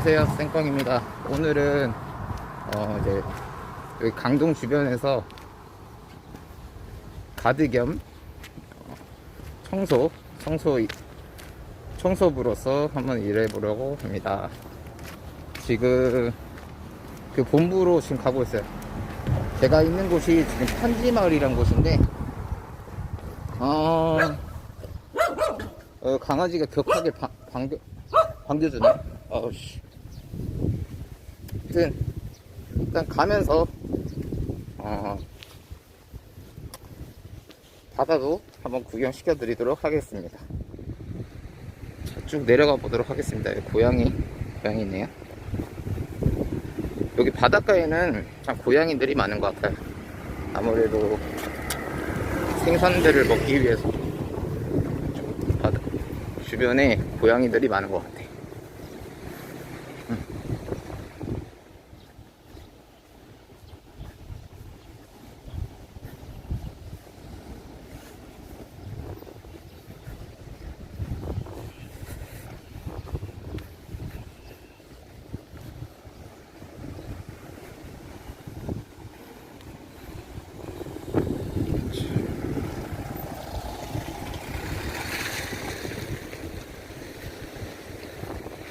안녕하세요 생광입니다 오늘은 어 이제 여기 강동 주변에서 가드 겸 어, 청소 청소 청소부로서 한번 일해 보려고 합니다 지금 그 본부로 지금 가고 있어요 제가 있는 곳이 지금 편지마을이란 곳인데 어, 어, 강아지가 격하게 방, 방겨, 반겨주네. 아우씨. 일단, 일단 가면서, 어, 바다도 한번 구경시켜 드리도록 하겠습니다. 자, 쭉 내려가 보도록 하겠습니다. 여기 고양이, 고양이네요. 여기 바닷가에는 참 고양이들이 많은 것 같아요. 아무래도 생선들을 먹기 위해서 좀 바다 주변에 고양이들이 많은 것 같아.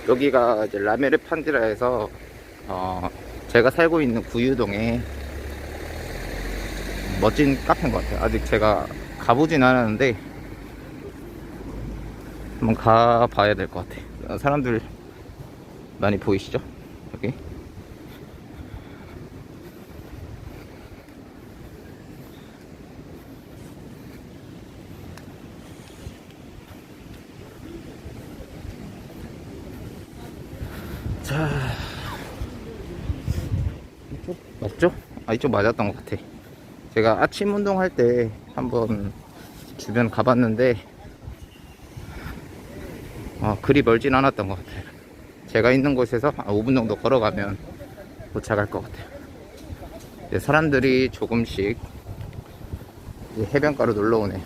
여기가 이제 라메르 판디라에서 어, 제가 살고 있는 구유동에 멋진 카페인 것 같아요. 아직 제가 가보진 않았는데 한번 가봐야 될 것 같아요. 어, 사람들 많이 보이시죠? 여기 맞죠? 아 이쪽 맞았던 것 같아. 제가 아침 운동할 때 한번 주변 가봤는데 아, 그리 멀진 않았던 것 같아요. 제가 있는 곳에서 한 5분 정도 걸어가면 도착할 것 같아요. 사람들이 조금씩 해변가로 놀러 오네요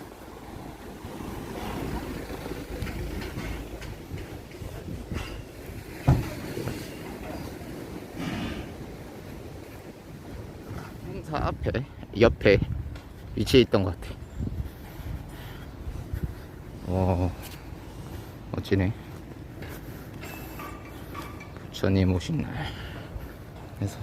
행사 앞에 옆에 위치해 있던 것 같아. 어 멋지네. 부처님 오신 날. 그래서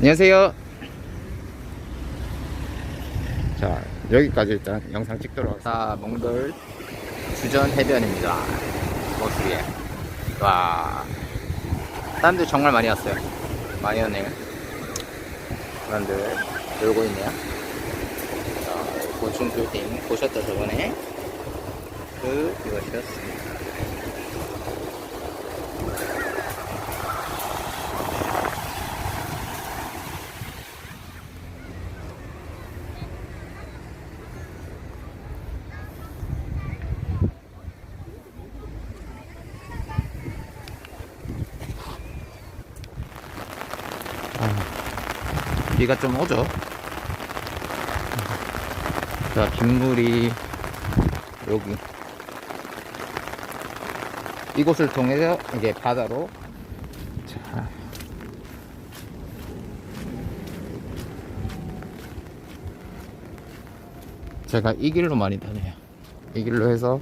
안녕하세요. 자, 여기까지 일단 영상 찍도록 하겠습니다. 자, 몽돌 주전 해변입니다. 모습이에. 와. 사람들 정말 많이 왔어요. 많이 왔네요. 사람들 놀고 있네요. 자, 고충 빌딩 보셨죠, 저번에? 그, 이것이었습니다. 비가 좀 오죠. 자, 빗물이 여기 이곳을 통해서 이제 바다로 자. 제가 이 길로 많이 다녀요. 이 길로 해서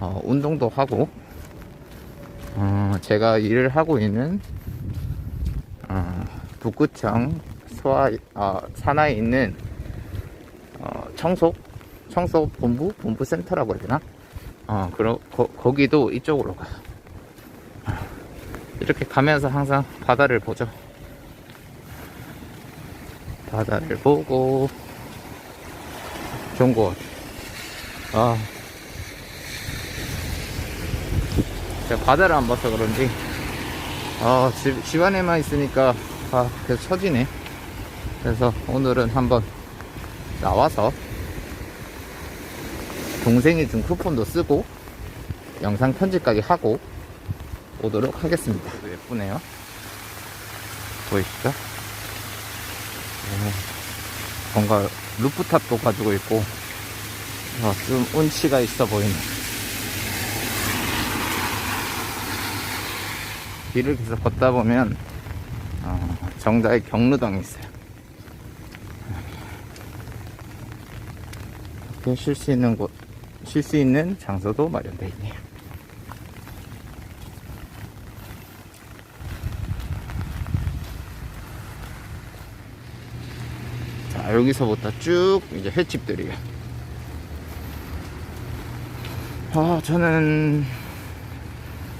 어, 운동도 하고 어, 제가 일을 하고 있는 어, 북구청 소아 어, 산하에 있는 어, 청소 청소 본부 본부 센터라고 해야 되나? 어 그러 거, 거기도 이쪽으로 가요. 아, 이렇게 가면서 항상 바다를 보죠. 바다를 보고 좋은 곳. 아 제가 바다를 안 봐서 그런지 아 집, 집 안에만 있으니까 아 계속 처지네. 그래서 오늘은 한번 나와서 동생이 준 쿠폰도 쓰고 영상 편집까지 하고 오도록 하겠습니다. 예쁘네요. 보이시죠? 오, 뭔가 루프탑도 가지고 있고 어, 좀 운치가 있어 보이네. 길을 계속 걷다 보면 어, 정자의 경로당이 있어요. 이렇게 쉴 수 있는 곳, 쉴 수 있는 장소도 마련되어 있네요. 자, 여기서부터 쭉 이제 횟집들이에요. 아, 저는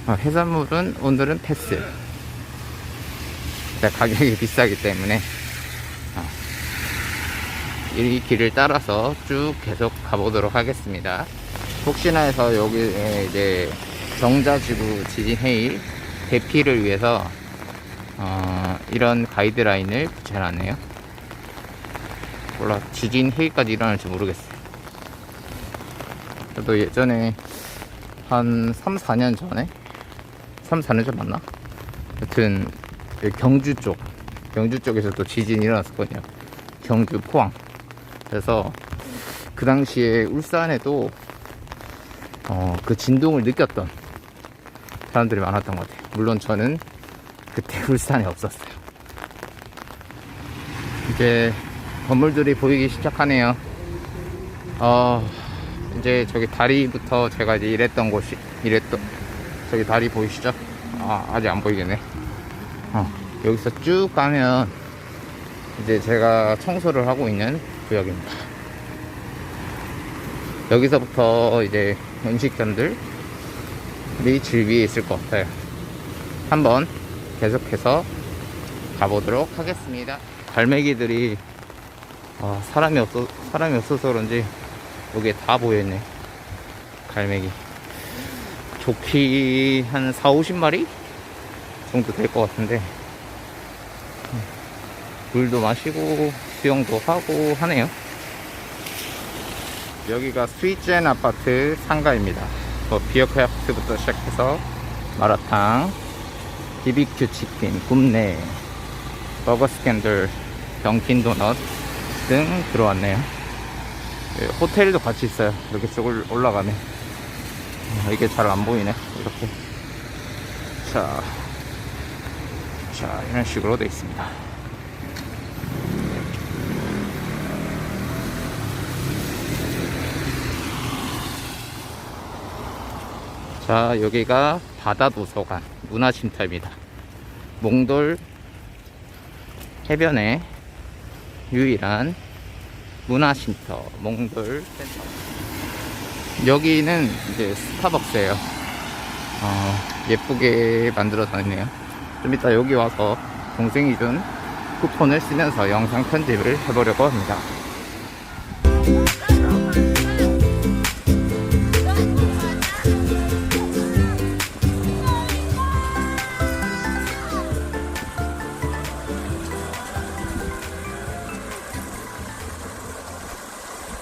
아, 해산물은 오늘은 패스. 자, 가격이 비싸기 때문에 아, 이 길을 따라서 쭉 계속 가보도록 하겠습니다. 혹시나 해서 여기에 이제 정자지구 지진회의 대피를 위해서 어, 이런 가이드라인을 붙여놨네요. 몰라 지진 회의까지 일어날지 모르겠어요. 저도 예전에 한 3, 4년 전에 3, 4년 전 맞나? 여튼 여기 경주 쪽 경주 쪽에서 또 지진이 일어났었거든요. 경주 포항. 그래서 그 당시에 울산에도 어, 그 진동을 느꼈던 사람들이 많았던 것 같아요. 물론 저는 그때 울산에 없었어요. 이제 건물들이 보이기 시작하네요. 어, 이제 저기 다리부터 제가 이제 일했던 곳이, 일했던, 저기 다리 보이시죠? 아, 아직 안 보이겠네. 어, 여기서 쭉 가면 이제 제가 청소를 하고 있는 구역입니다. 여기서부터 이제 음식점들이 질 위에 있을 것 같아요. 한번 계속해서 가보도록 하겠습니다. 갈매기들이 아, 사람이 없어 사람이 없어서 그런지 여기에 다 보여있네. 갈매기. 좋기 한 4, 50마리 정도 될 것 같은데 물도 마시고 수영도 하고 하네요. 여기가 스위젠 아파트 상가입니다. 뭐 비어크래프트부터 시작해서 마라탕, BBQ 치킨, 굽네, 버거 스캔들, 던킨 도넛 등 들어왔네요. 예, 호텔도 같이 있어요. 이렇게 쭉 올- 올라가네. 아, 이게 잘 안 보이네. 이렇게. 자, 자 이런 식으로 되어 있습니다. 자, 여기가 바다도서관 문화쉼터입니다. 몽돌 해변에 유일한 문화쉼터 몽돌 센터. 여기는 이제 스타벅스예요. 어, 예쁘게 만들어 놨네요. 좀 이따 여기 와서 동생이 준 쿠폰을 쓰면서 영상 편집을 해보려고 합니다.